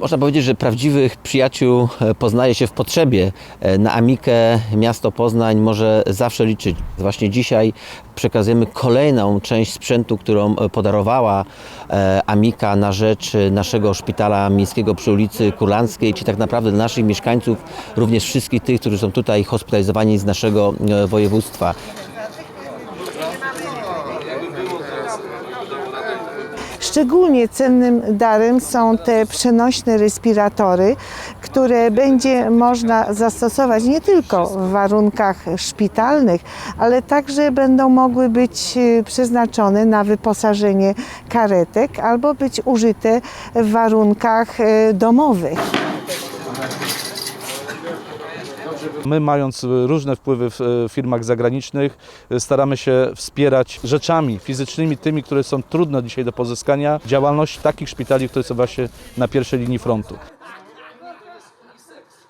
Można powiedzieć, że prawdziwych przyjaciół e, poznaje się w potrzebie. E, Na Amikę miasto Poznań może zawsze liczyć. Właśnie dzisiaj przekazujemy kolejną część sprzętu, którą e, podarowała Amika na rzecz naszego szpitala miejskiego przy ulicy Kurlandzkiej, czy tak naprawdę dla naszych mieszkańców, również wszystkich tych, którzy są tutaj hospitalizowani z naszego województwa. Szczególnie cennym darem są te przenośne respiratory, które będzie można zastosować nie tylko w warunkach szpitalnych, ale także będą mogły być e, przeznaczone na wyposażenie karetek albo być użyte w warunkach e, domowych. My, mając różne wpływy w e, firmach zagranicznych, e, staramy się wspierać rzeczami fizycznymi, tymi, które są trudne dzisiaj do pozyskania, działalność takich szpitali, które są właśnie na pierwszej linii frontu.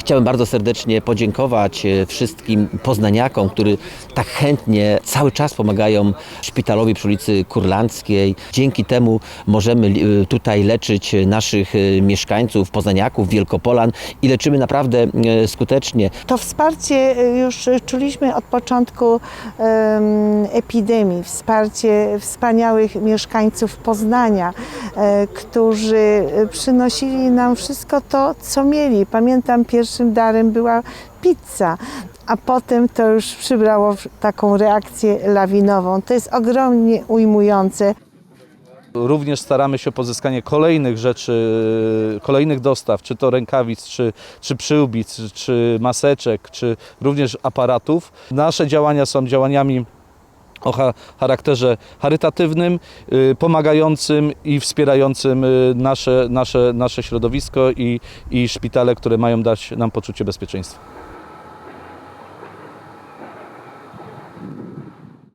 Chciałem bardzo serdecznie podziękować e, wszystkim poznaniakom, którzy tak chętnie cały czas pomagają szpitalowi przy ulicy Kurlandzkiej. Dzięki temu możemy e, tutaj leczyć naszych e, mieszkańców, poznaniaków, Wielkopolan i leczymy naprawdę skutecznie. To wsparcie już czuliśmy od początku em, epidemii, wsparcie wspaniałych mieszkańców Poznania, którzy przynosili nam wszystko to, co mieli. Pamiętam, pierwszym darem była pizza. A potem to już przybrało taką reakcję lawinową. To jest ogromnie ujmujące. Również staramy się o pozyskanie kolejnych rzeczy, e, kolejnych dostaw, czy to rękawic, czy, czy przyłbic, czy maseczek, czy również aparatów. Nasze działania są działaniami o cha- charakterze charytatywnym, y, pomagającym i wspierającym y, nasze, nasze, nasze środowisko i, i szpitale, które mają dać nam poczucie bezpieczeństwa.